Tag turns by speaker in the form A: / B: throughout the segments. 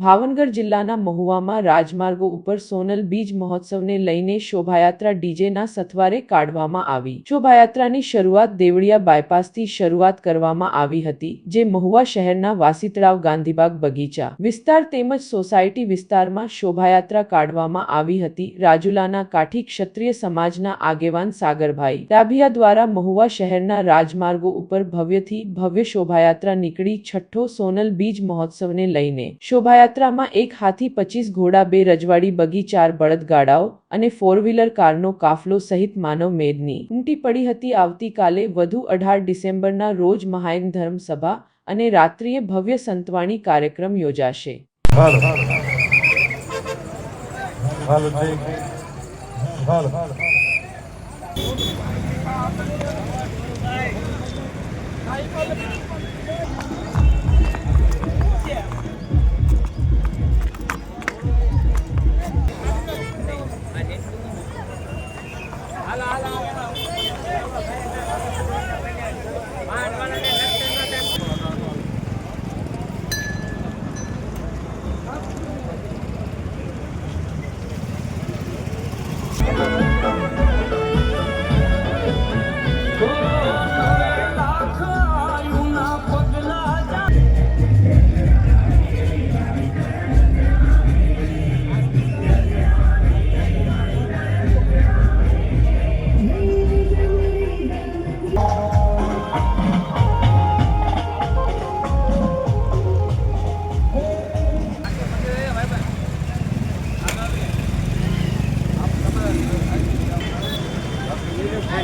A: ભાવનગર જિલ્લાના મહુવામાં રાજમાર્ગો ઉપર સોનલ બીજ મહોત્સવને લઈને શોભાયાત્રા ડીજેના સથવારે કાઢવામાં આવી. શોભાયાત્રાની શરૂઆત દેવળિયા બાયપાસથી શરૂઆત કરવામાં આવી હતી, જે મહુવા શહેરના વાસીતળાવ ગાંધીબાગ બગીચા વિસ્તાર તેમજ સોસાયટી વિસ્તારમાં શોભાયાત્રા કાઢવામાં આવી હતી. રાજુલાના કાઠી ક્ષત્રિય સમાજના આગેવાન સાગરભાઈ ડાભિયા દ્વારા મહુવા શહેરના રાજમાર્ગો ઉપર ભવ્યથી ભવ્ય શોભાયાત્રા નીકળી છઠ્ઠો સોનલ બીજ મહોત્સવને લઈને શોભાયાત્રામાં એક હાથી પચીસ ઘોડા, બે રજવાડી બગી, ચાર બળદગાડાઓ અને ફોર વ્હીલર કારનો કાફલો સહિત માનવ મેદની ઉમટી પડી હતી. આવતીકાલે વધુ અઢાર ડિસેમ્બરના રોજ મહાયન ધર્મ સભા અને રાત્રિએ ભવ્ય સંતવાણી કાર્યક્રમ યોજાશે.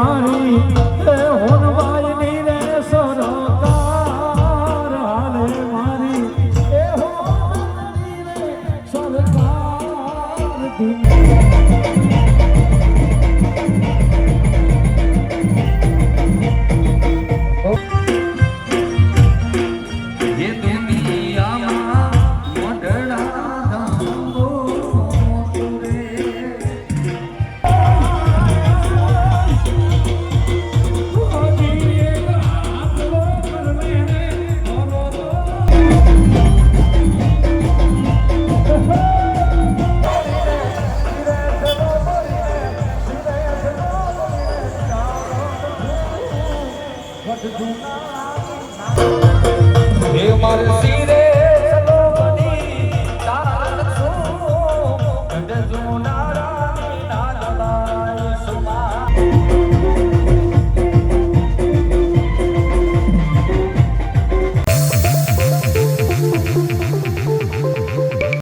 B: আমারে the